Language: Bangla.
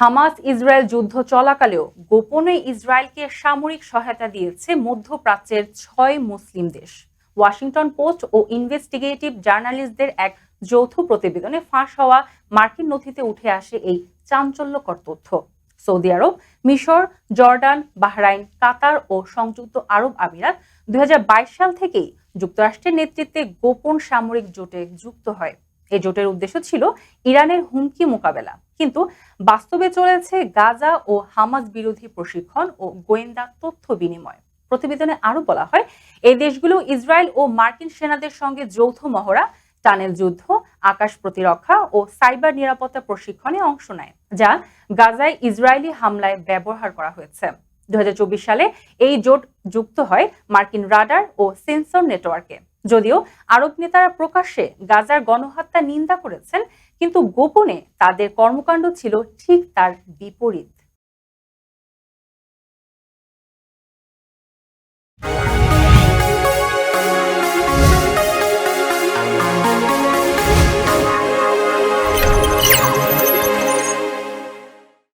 হামাস ইসরায়েল যুদ্ধ চলাকালেও গোপনে ইসরায়েলকে সামরিক সহায়তা দিয়েছে মধ্যপ্রাচ্যের ছয় মুসলিম দেশ। ওয়াশিংটন পোস্ট ও ইনভেস্টিগেটিভ জার্নালিস্টদের এক যৌথ প্রতিবেদনে ফাঁস হওয়া মার্কিন নথিতে উঠে আসে এই চাঞ্চল্যকর তথ্য। সৌদি আরব, মিশর, জর্ডান, বাহরাইন, কাতার ও সংযুক্ত আরব আমিরাত দুই হাজার বাইশ সাল থেকেই যুক্তরাষ্ট্রের নেতৃত্বে গোপন সামরিক জোটে যুক্ত হয়। এই জোটের উদ্দেশ্য ছিল ইরানের হুমকি মোকাবেলা। কিন্তু বাস্তবে চলেছে গাজা ও হামাস বিরোধী প্রশিক্ষণ ও গোয়েন্দা তথ্য বিনিময়। প্রতিবেদনে আরও বলা হয় এই দেশগুলো ইসরায়েল ও মার্কিন সেনাদের সঙ্গে যৌথ মহড়া, টানেল যুদ্ধ, আকাশ প্রতিরক্ষা ও সাইবার নিরাপত্তা প্রশিক্ষণে অংশ নেয়, যা গাজায় ইসরায়েলি হামলায় ব্যবহার করা হয়েছে। দু হাজার চব্বিশ সালে এই জোট যুক্ত হয় মার্কিন রাডার ও সেন্সর নেটওয়ার্কে। যদিও আরব নেতারা প্রকাশ্যে গাজার গণহত্যা নিন্দা করেছেন, কিন্তু গোপনে তাদের কর্মকাণ্ড ছিল ঠিক তার বিপরীত।